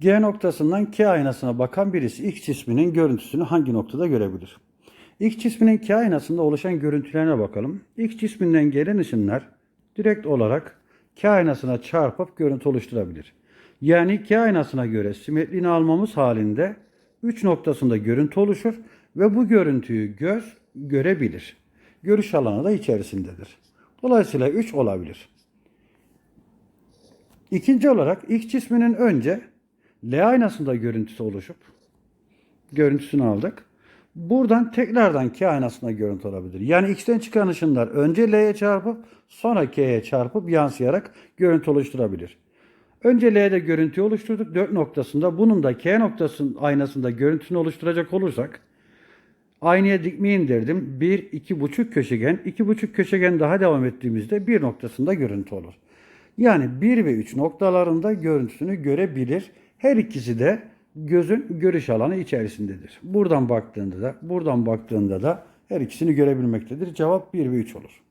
G noktasından K aynasına bakan birisi X cisminin görüntüsünü hangi noktada görebilir? X cisminin K aynasında oluşan görüntülerine bakalım. X cisminden gelen ışınlar direkt olarak K aynasına çarpıp görüntü oluşturabilir. Yani K aynasına göre simetriğini almamız halinde 3 noktasında görüntü oluşur ve bu görüntüyü göz görebilir. Görüş alanı da içerisindedir. Dolayısıyla 3 olabilir. İkinci olarak X cisminin önce L aynasında görüntüsü oluşup görüntüsünü aldık. Buradan tekrardan K aynasına görüntü olabilir. Yani X'ten çıkan ışınlar önce L'ye çarpıp sonra K'ye çarpıp yansıyarak görüntü oluşturabilir. Önce L'de görüntüyü oluşturduk 4 noktasında. Bunun da K noktasının aynasında görüntüsünü oluşturacak olursak aynaya dikme indirdim. 1, 2,5 köşegen. 2,5 köşegen daha devam ettiğimizde bir noktasında görüntü olur. Yani 1 ve 3 noktalarında görüntüsünü görebilir. Her ikisi de gözün görüş alanı içerisindedir. Buradan baktığında da, buradan baktığında da her ikisini görebilmektedir. Cevap 1 ve 3 olur.